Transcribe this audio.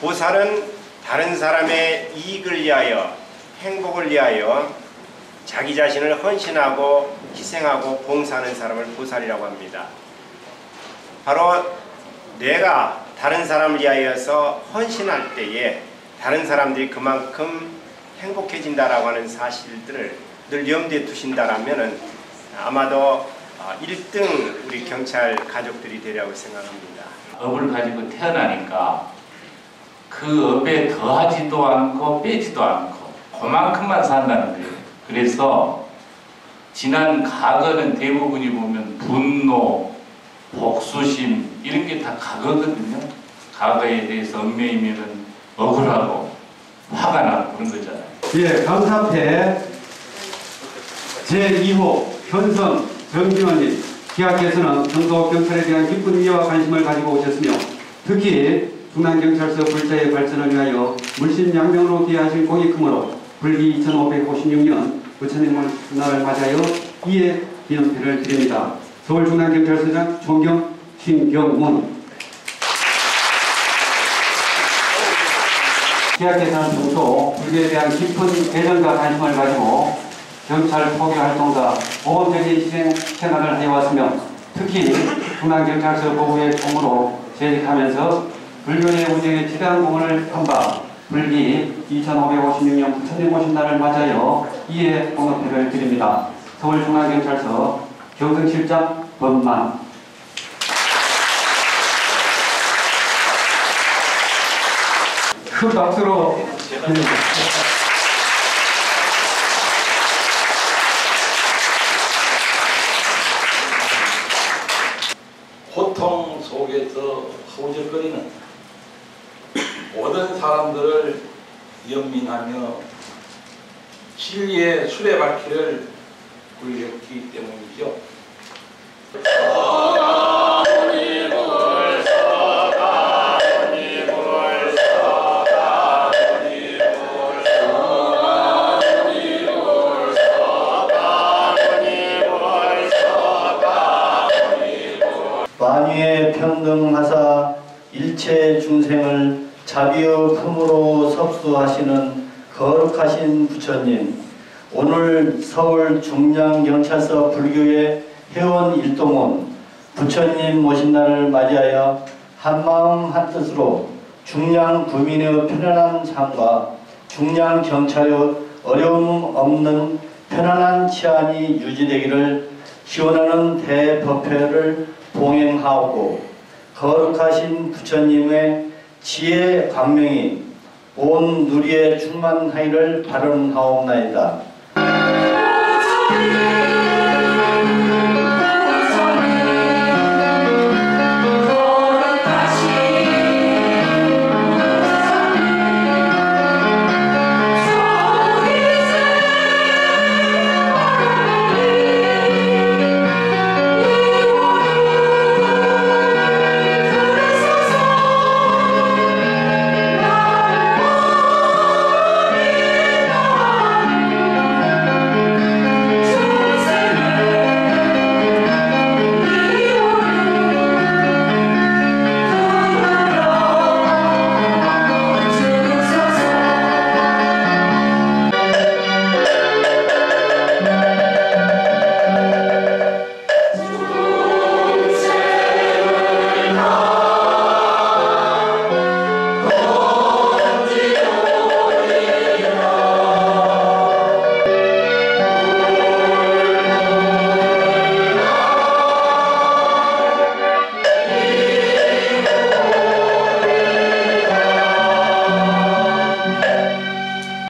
보살은 다른 사람의 이익을 위하여 행복을 위하여 자기 자신을 헌신하고 희생하고 봉사하는 사람을 보살이라고 합니다. 바로 내가 다른 사람을 위하여서 헌신할 때에 다른 사람들이 그만큼 행복해진다라고 하는 사실들을 늘 염두에 두신다라면은 아마도 1등 우리 경찰 가족들이 되리라고 생각합니다. 업을 가지고 태어나니까 그 업에 더하지도 않고 빼지도 않고 그만큼만 산다는 거예요. 그래서 지난 과거는 대부분이 보면 분노, 복수심 이런 게다 과거거든요. 과거에 대해서 얽매이면은 억울하고 화가 나고 그런 거잖아요. 예, 감사패 제2호 현성 정진원님 기하께서는 평소 경찰에 대한 깊은 이해와 관심을 가지고 오셨으며 특히 중남경찰서 불자의 발전을 위하여 물심양명으로 기하신 공이 크므로 불기 2556년 부처님을 날을 맞아요 이에 기념패를 드립니다. 서울중남경찰서장 총경 신경문 기하께서는 평소 불교에 대한 깊은 애정과 관심을 가지고 경찰 포교 활동과 모범적인 희생 생활을 해왔으며 특히 중앙경찰서 보고의 총으로 재직하면서 불교의 운영에 지대한 공을 한바 불기 2556년 부처님 오신 날을 맞아요 이에 공업회를 드립니다. 서울중앙경찰서 경성실장 법만 큰 박수로. 고통 속에서 허우적거리는 모든 사람들을 연민하며 진리의 수레바퀴를 굴렸기 때문이죠. 만유의 평등하사 일체 중생을 자비의 품으로 섭수하시는 거룩하신 부처님 오늘 서울 중량경찰서 불교의 회원 일동원 부처님 모신 날을 맞이하여 한마음 한뜻으로 중량 구민의 편안한 삶과 중량 경찰의 어려움 없는 편안한 치안이 유지되기를 기원하는 대법회를 봉행하오고 거룩하신 부처님의 지혜 광명이 온 누리에 충만하기를 바람하옵나이다.